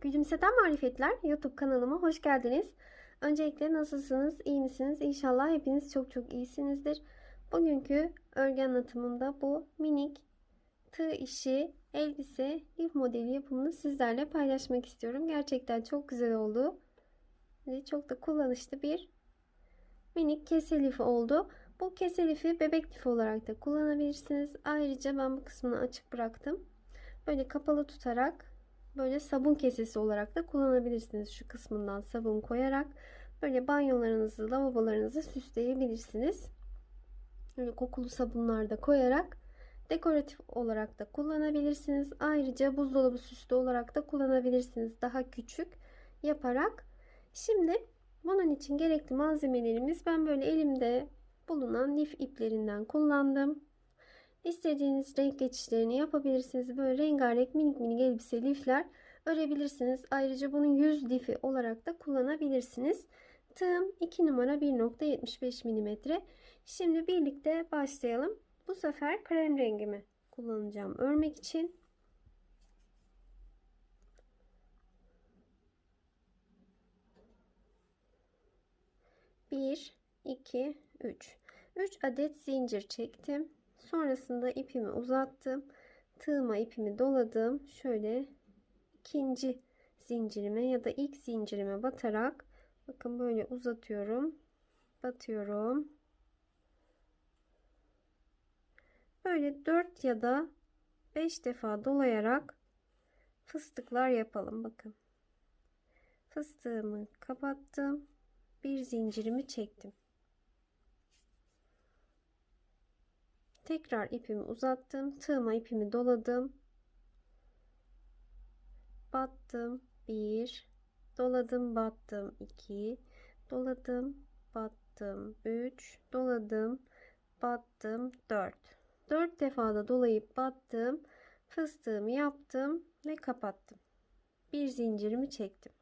Gülümseten Marifetler YouTube kanalıma hoş geldiniz. Öncelikle nasılsınız? İyi misiniz? İnşallah hepiniz çok çok iyisinizdir. Bugünkü örgü anlatımında bu minik tığ işi elbise lif modeli yapımını sizlerle paylaşmak istiyorum. Gerçekten çok güzel oldu. Ve çok da kullanışlı bir minik kese lifi oldu. Bu kese lifi bebek lifi olarak da kullanabilirsiniz. Ayrıca ben bu kısmını açık bıraktım. Böyle kapalı tutarak böyle sabun kesesi olarak da kullanabilirsiniz. Şu kısmından sabun koyarak böyle banyolarınızı, lavabolarınızı süsleyebilirsiniz. Böyle kokulu sabunlar da koyarak dekoratif olarak da kullanabilirsiniz. Ayrıca buzdolabı süslü olarak da kullanabilirsiniz. Daha küçük yaparak. Şimdi bunun için gerekli malzemelerimiz ben böyle elimde bulunan lif iplerinden kullandım. İstediğiniz renk geçişlerini yapabilirsiniz. Böyle rengarenk minik minik elbise lifler örebilirsiniz. Ayrıca bunun yüz lifi olarak da kullanabilirsiniz. Tığım 2 numara 1.75 mm. Şimdi birlikte başlayalım. Bu sefer krem rengimi kullanacağım örmek için. Bir, iki, üç. Üç adet zincir çektim. Sonrasında ipimi uzattım. Tığıma ipimi doladım. Şöyle ikinci zincirime ya da ilk zincirime batarak bakın böyle uzatıyorum. Batıyorum. Böyle 4 ya da 5 defa dolayarak fıstıklar yapalım. Bakın. Fıstığımı kapattım. Bir zincirimi çektim. Tekrar ipimi uzattım. Tığıma ipimi doladım. Battım. 1 doladım, battım. 2 doladım, battım. 3 doladım, battım. 4 4 defa da dolayıp battım. Fıstığımı yaptım ve kapattım. Bir zincirimi çektim.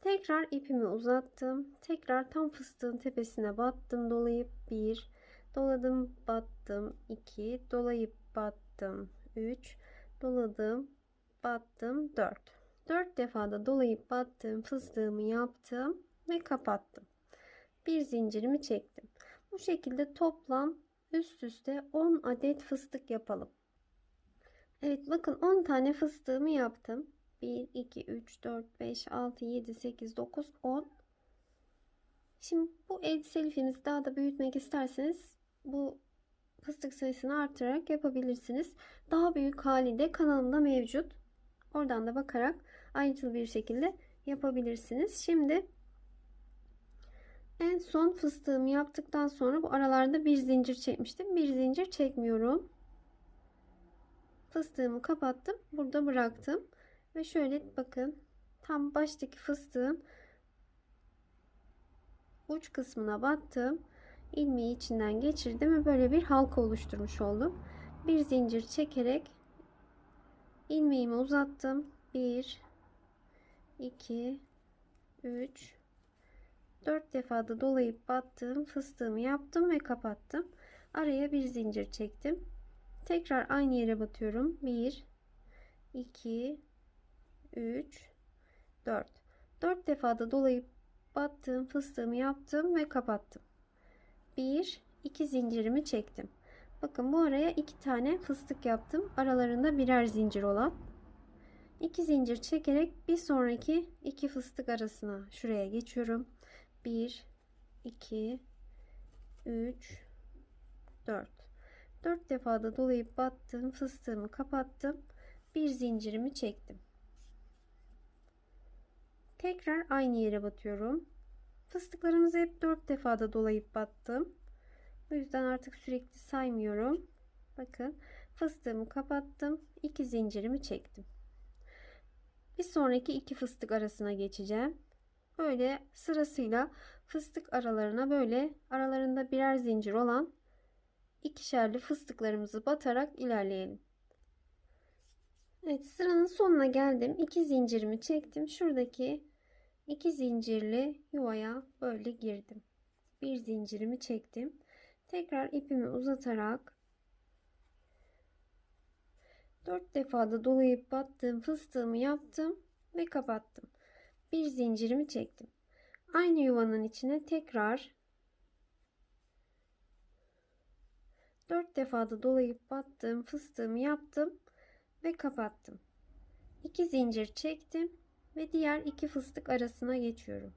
Tekrar ipimi uzattım. Tekrar tam fıstığın tepesine battım dolayıp 1 doladım battım 2 dolayıp battım 3 doladım battım 4 4 defa da dolayıp battım fıstığımı yaptım ve kapattım. Bir zincirimi çektim. Bu şekilde toplam üst üste 10 adet fıstık yapalım. Evet bakın 10 tane fıstığımı yaptım 1 2 3 4 5 6 7 8 9 10 Şimdi bu elbise lifimizi daha da büyütmek isterseniz bu fıstık sayısını artırarak yapabilirsiniz. Daha büyük hali de kanalımda mevcut. Oradan da bakarak ayrıntılı bir şekilde yapabilirsiniz. Şimdi en son fıstığımı yaptıktan sonra bu aralarda bir zincir çekmiştim. Bir zincir çekmiyorum. Fıstığımı kapattım. Burada bıraktım. Ve şöyle bakın tam baştaki fıstığın uç kısmına battım ilmeği içinden geçirdim ve böyle bir halka oluşturmuş oldum. Bir zincir çekerek ilmeğimi uzattım. 1 2 3 4 defa da dolayıp battım. Fıstığımı yaptım ve kapattım. Araya bir zincir çektim. Tekrar aynı yere batıyorum. 1 2 3 4 4 defa da dolayıp battım. Fıstığımı yaptım ve kapattım. 1 2 zincirimi çektim. Bakın bu araya iki tane fıstık yaptım. Aralarında birer zincir olan. 2 zincir çekerek bir sonraki iki fıstık arasına şuraya geçiyorum. 1 2 3 4 4 defa da dolayıp battım. Fıstığımı kapattım. Bir zincirimi çektim. Tekrar aynı yere batıyorum. Fıstıklarımızı hep 4 defada dolayıp battım. Bu yüzden artık sürekli saymıyorum. Bakın fıstığımı kapattım. 2 zincirimi çektim. Bir sonraki iki fıstık arasına geçeceğim. Böyle sırasıyla fıstık aralarına böyle aralarında birer zincir olan ikişerli fıstıklarımızı batarak ilerleyelim. Evet sıranın sonuna geldim. 2 zincirimi çektim. Şuradaki iki zincirli yuvaya böyle girdim. bir zincirimi çektim. Tekrar ipimi uzatarak 4 defada dolayıp battığım fıstığımı yaptım ve kapattım. Bir zincirimi çektim. Aynı yuvanın içine tekrar 4 defada dolayıp battığım fıstığımı yaptım ve kapattım. 2 zincir çektim ve diğer iki fıstık arasına geçiyorum.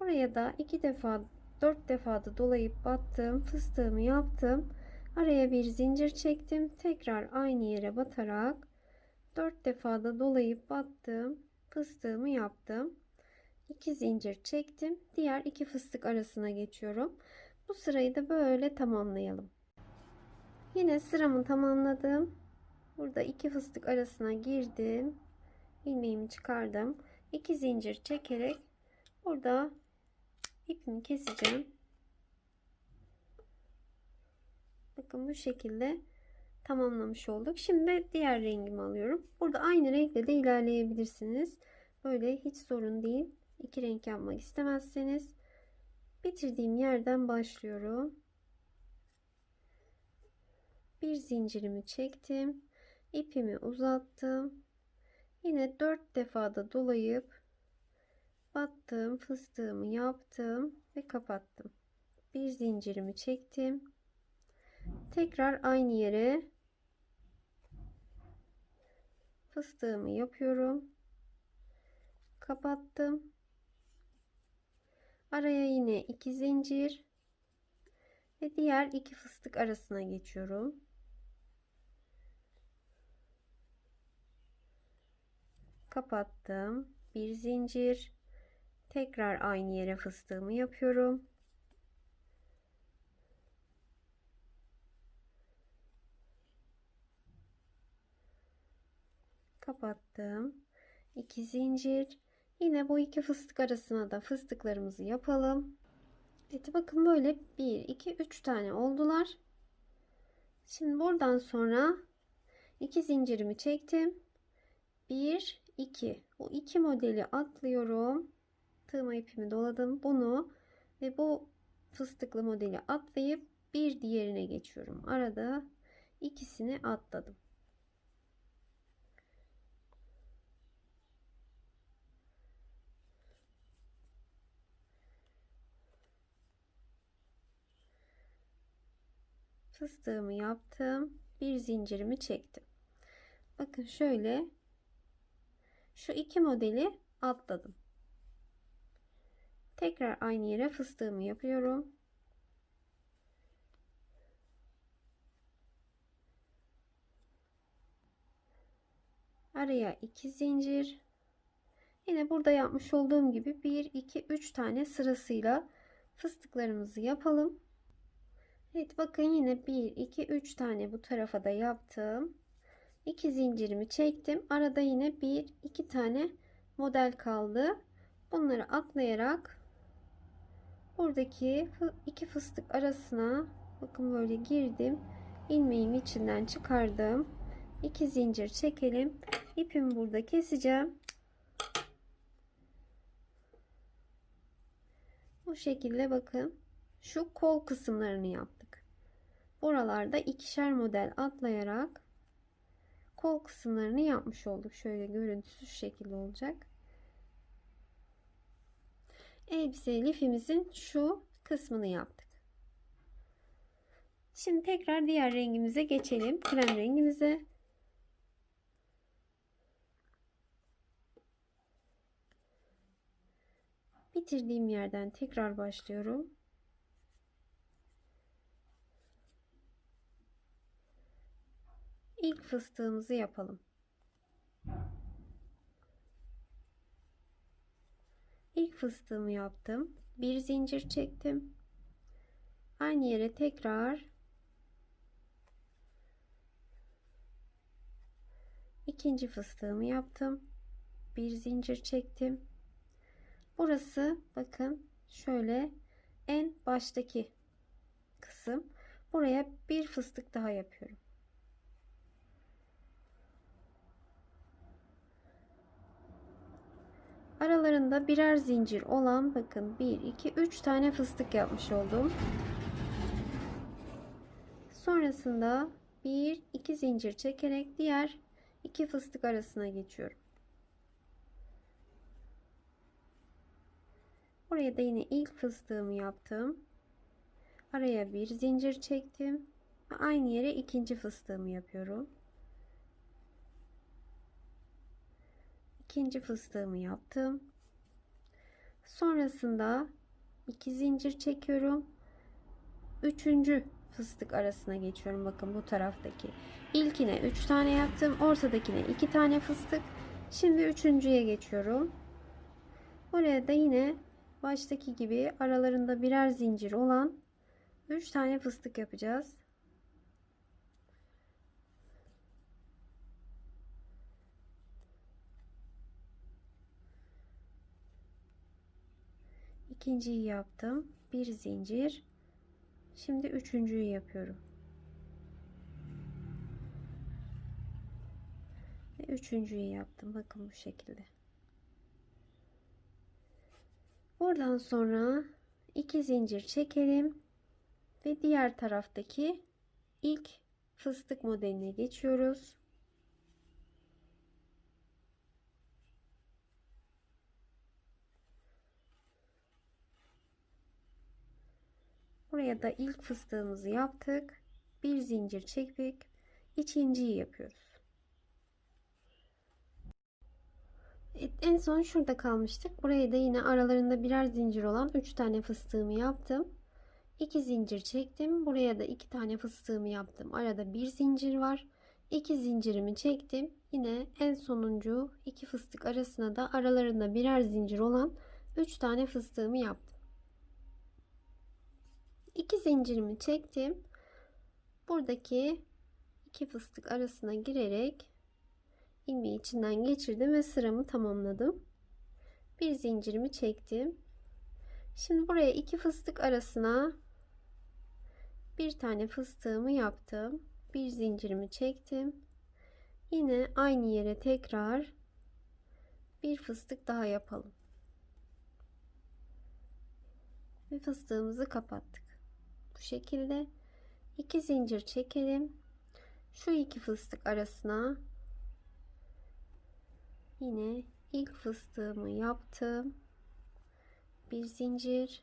Buraya da iki defa 4 defada dolayıp battığım fıstığımı yaptım. Araya bir zincir çektim. Tekrar aynı yere batarak 4 defada dolayıp battığım fıstığımı yaptım. 2 zincir çektim. Diğer iki fıstık arasına geçiyorum. Bu sırayı da böyle tamamlayalım. Yine sıramı tamamladım. Burada iki fıstık arasına girdim. ilmeğimi çıkardım. 2 zincir çekerek burada ipimi keseceğim. Bakın bu şekilde tamamlamış olduk. Şimdi diğer rengimi alıyorum. Burada aynı renkle de ilerleyebilirsiniz. Böyle hiç sorun değil. İki renk yapmak istemezseniz bitirdiğim yerden başlıyorum. Bir zincirimi çektim. İpimi uzattım. Yine dört defada dolayıp battım, fıstığımı yaptım ve kapattım. Bir zincirimi çektim. Tekrar aynı yere fıstığımı yapıyorum. Kapattım. Araya yine iki zincir ve diğer iki fıstık arasına geçiyorum. Kapattım. Bir zincir. Tekrar aynı yere fıstığımı yapıyorum. Kapattım. 2 zincir. Yine bu iki fıstık arasına da fıstıklarımızı yapalım. Evet bakın böyle 1 2 3 tane oldular. Şimdi buradan sonra iki zincirimi çektim. 1 2 bu iki modeli atlıyorum. Tığma ipimi doladım. Bunu ve bu fıstıklı modeli atlayıp bir diğerine geçiyorum. Arada ikisini atladım. fıstığımı yaptım. Bir zincirimi çektim. Bakın şöyle şu iki modeli atladım. Tekrar aynı yere fıstığımı yapıyorum. Araya iki zincir. Yine burada yapmış olduğum gibi 1 2 3 tane sırasıyla fıstıklarımızı yapalım. Evet bakın yine 1 2 3 tane bu tarafa da yaptım. 2 zincirimi çektim. Arada yine 1 2 tane model kaldı. Bunları atlayarak buradaki iki fıstık arasına bakın böyle girdim. ilmeğimi içinden çıkardım. 2 zincir çekelim. İpimi burada keseceğim. Bu şekilde bakın şu kol kısımlarını yaptık. Buralarda ikişer model atlayarak kol kısımlarını yapmış olduk. Şöyle görüntüsü şu şekilde olacak. Elbise lifimizin şu kısmını yaptık. Şimdi tekrar diğer rengimize geçelim. Krem rengimize. Bitirdiğim yerden tekrar başlıyorum. ilk fıstığımızı yapalım. İlk fıstığımı yaptım. Bir zincir çektim. Aynı yere tekrar ikinci fıstığımı yaptım. Bir zincir çektim. Burası bakın şöyle en baştaki kısım. Buraya bir fıstık daha yapıyorum. Aralarında birer zincir olan bakın 1 2 3 tane fıstık yapmış oldum. Sonrasında 1 2 zincir çekerek diğer iki fıstık arasına geçiyorum. Buraya da yine ilk fıstığımı yaptım. Araya bir zincir çektim. Aynı yere ikinci fıstığımı yapıyorum. İkinci fıstığımı yaptım. Sonrasında iki zincir çekiyorum. Üçüncü fıstık arasına geçiyorum. Bakın bu taraftaki. İlkine üç tane yaptım. Ortadakine iki tane fıstık. Şimdi üçüncüye geçiyorum. Buraya da yine baştaki gibi aralarında birer zincir olan üç tane fıstık yapacağız. İkinciyi yaptım. Bir zincir. Şimdi üçüncüyü yapıyorum. Ve üçüncüyü yaptım. Bakın bu şekilde. Buradan sonra iki zincir çekelim ve diğer taraftaki ilk fıstık modeline geçiyoruz. Buraya da ilk fıstığımızı yaptık. Bir zincir çektik. İkinciyi yapıyoruz. En son şurada kalmıştık. Buraya da yine aralarında birer zincir olan 3 tane fıstığımı yaptım. 2 zincir çektim. Buraya da 2 tane fıstığımı yaptım. Arada bir zincir var. 2 zincirimi çektim. Yine en sonuncu iki fıstık arasına da aralarında birer zincir olan 3 tane fıstığımı yaptım. 2 zincirimi çektim. Buradaki iki fıstık arasına girerek ilmeği içinden geçirdim ve sıramı tamamladım. Bir zincirimi çektim. Şimdi buraya iki fıstık arasına bir tane fıstığımı yaptım. Bir zincirimi çektim. Yine aynı yere tekrar bir fıstık daha yapalım. Ve fıstığımızı kapattık bu şekilde. İki zincir çekelim. Şu iki fıstık arasına yine ilk fıstığımı yaptım. Bir zincir.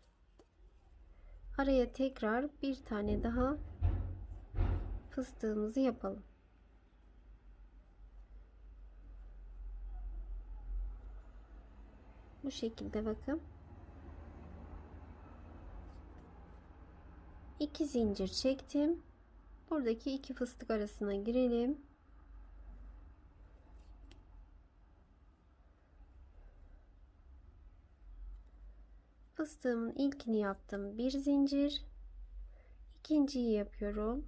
Araya tekrar bir tane daha fıstığımızı yapalım. Bu şekilde bakın 2 zincir çektim. Buradaki iki fıstık arasına girelim. Fıstığımın ilkini yaptım. Bir zincir. ikinciyi yapıyorum.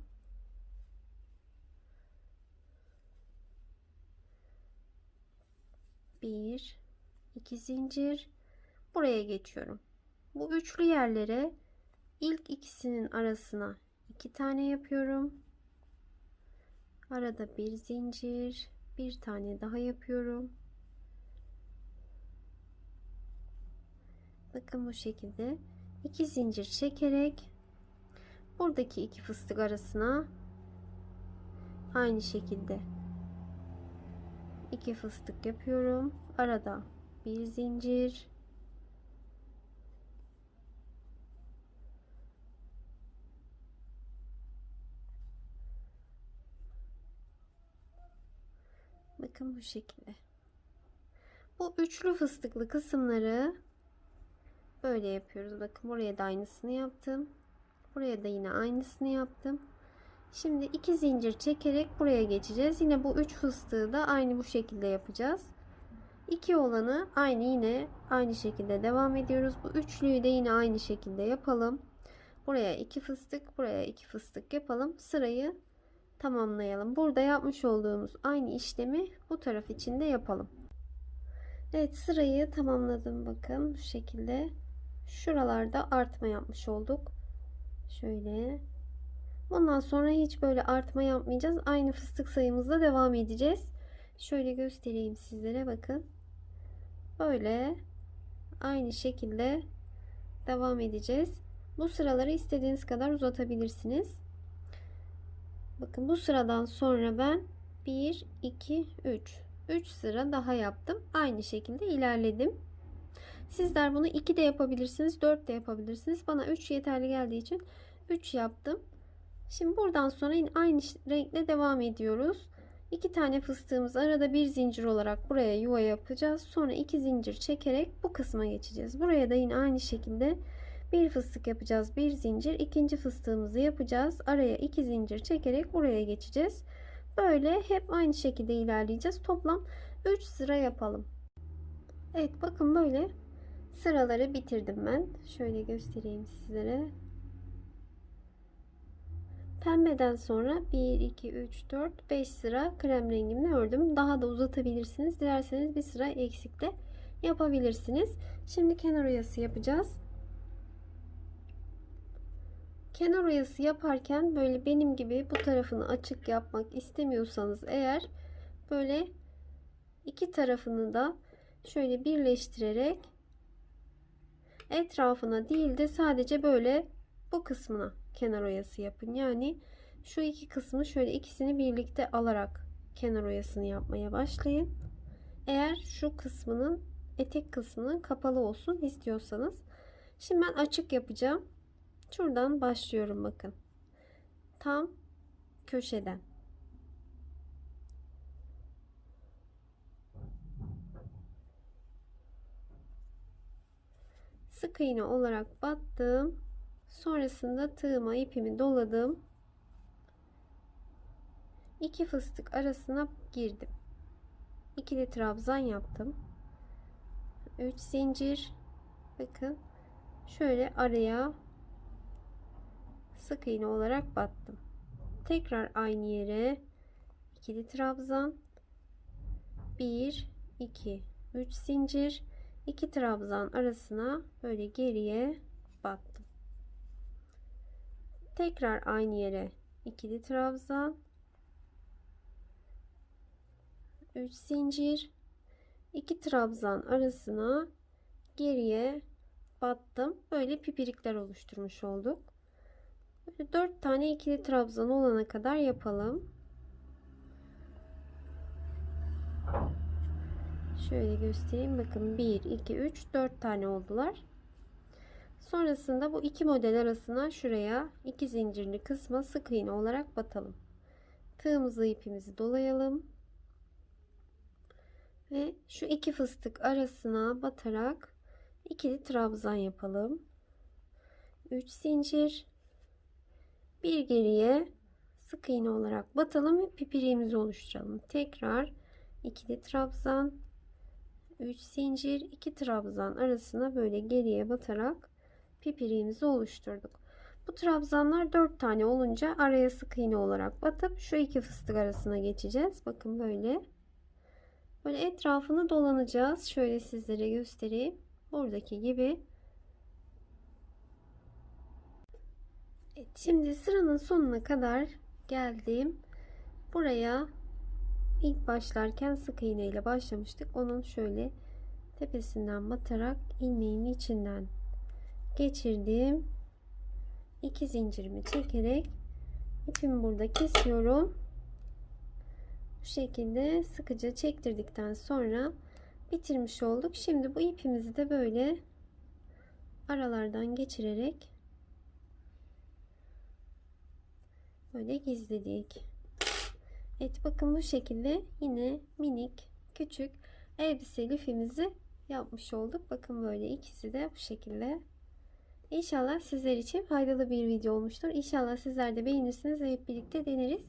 Bir, iki zincir. Buraya geçiyorum. Bu üçlü yerlere İlk ikisinin arasına iki tane yapıyorum. Arada bir zincir, bir tane daha yapıyorum. Bakın bu şekilde iki zincir çekerek buradaki iki fıstık arasına aynı şekilde iki fıstık yapıyorum. Arada bir zincir, Bakın bu şekilde. Bu üçlü fıstıklı kısımları böyle yapıyoruz. Bakın buraya da aynısını yaptım. Buraya da yine aynısını yaptım. Şimdi iki zincir çekerek buraya geçeceğiz. Yine bu üç fıstığı da aynı bu şekilde yapacağız. İki olanı aynı yine aynı şekilde devam ediyoruz. Bu üçlüyü de yine aynı şekilde yapalım. Buraya iki fıstık, buraya iki fıstık yapalım. Sırayı tamamlayalım. Burada yapmış olduğumuz aynı işlemi bu taraf için de yapalım. Evet sırayı tamamladım bakın bu şekilde. Şuralarda artma yapmış olduk. Şöyle. Bundan sonra hiç böyle artma yapmayacağız. Aynı fıstık sayımızla devam edeceğiz. Şöyle göstereyim sizlere bakın. böyle aynı şekilde devam edeceğiz. Bu sıraları istediğiniz kadar uzatabilirsiniz. Bakın bu sıradan sonra ben 1 2 3 3 sıra daha yaptım. Aynı şekilde ilerledim. Sizler bunu 2 de yapabilirsiniz, 4 de yapabilirsiniz. Bana 3 yeterli geldiği için 3 yaptım. Şimdi buradan sonra yine aynı renkle devam ediyoruz. 2 tane fıstığımız arada bir zincir olarak buraya yuva yapacağız. Sonra 2 zincir çekerek bu kısma geçeceğiz. Buraya da yine aynı şekilde bir fıstık yapacağız. Bir zincir, ikinci fıstığımızı yapacağız. Araya 2 zincir çekerek buraya geçeceğiz. Böyle hep aynı şekilde ilerleyeceğiz. Toplam 3 sıra yapalım. Evet bakın böyle sıraları bitirdim ben. Şöyle göstereyim sizlere. Pembeden sonra 1, 2, 3, 4, 5 sıra krem rengimle ördüm. Daha da uzatabilirsiniz. Dilerseniz bir sıra eksik de yapabilirsiniz. Şimdi kenar oyası yapacağız. Kenar oyası yaparken böyle benim gibi bu tarafını açık yapmak istemiyorsanız eğer böyle iki tarafını da şöyle birleştirerek etrafına değil de sadece böyle bu kısmına kenar oyası yapın. Yani şu iki kısmı şöyle ikisini birlikte alarak kenar oyasını yapmaya başlayın. Eğer şu kısmının etek kısmının kapalı olsun istiyorsanız. Şimdi ben açık yapacağım. Şuradan başlıyorum bakın. Tam köşeden. Sık iğne olarak battım. Sonrasında tığıma ipimi doladım. İki fıstık arasına girdim. İkili trabzan yaptım. 3 zincir. Bakın şöyle araya sık iğne olarak battım. Tekrar aynı yere ikili trabzan 1 2 3 zincir 2 trabzan arasına böyle geriye battım. Tekrar aynı yere ikili trabzan 3 zincir 2 trabzan arasına geriye battım. Böyle pipirikler oluşturmuş olduk. Böyle 4 tane ikili trabzan olana kadar yapalım. Şöyle göstereyim. Bakın 1, 2, 3, 4 tane oldular. Sonrasında bu iki model arasına şuraya iki zincirli kısma sık iğne olarak batalım. Tığımızı ipimizi dolayalım. Ve şu iki fıstık arasına batarak ikili trabzan yapalım. 3 zincir bir geriye sık iğne olarak batalım ve pipiriğimizi oluşturalım. Tekrar ikili trabzan 3 zincir 2 trabzan arasına böyle geriye batarak pipiriğimizi oluşturduk. Bu trabzanlar 4 tane olunca araya sık iğne olarak batıp şu iki fıstık arasına geçeceğiz. Bakın böyle. Böyle etrafını dolanacağız. Şöyle sizlere göstereyim. Buradaki gibi. Evet, şimdi sıranın sonuna kadar geldim. Buraya ilk başlarken sık iğne ile başlamıştık. Onun şöyle tepesinden batarak ilmeğimi içinden geçirdim. İki zincirimi çekerek ipimi burada kesiyorum. Bu şekilde sıkıca çektirdikten sonra bitirmiş olduk. Şimdi bu ipimizi de böyle aralardan geçirerek böyle gizledik. Evet bakın bu şekilde yine minik küçük elbise lifimizi yapmış olduk. Bakın böyle ikisi de bu şekilde. İnşallah sizler için faydalı bir video olmuştur. İnşallah sizler de beğenirsiniz ve hep birlikte deneriz.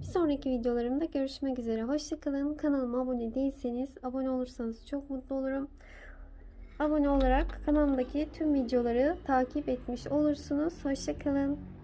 Bir sonraki videolarımda görüşmek üzere. Hoşçakalın. Kanalıma abone değilseniz abone olursanız çok mutlu olurum. Abone olarak kanalımdaki tüm videoları takip etmiş olursunuz. Hoşçakalın.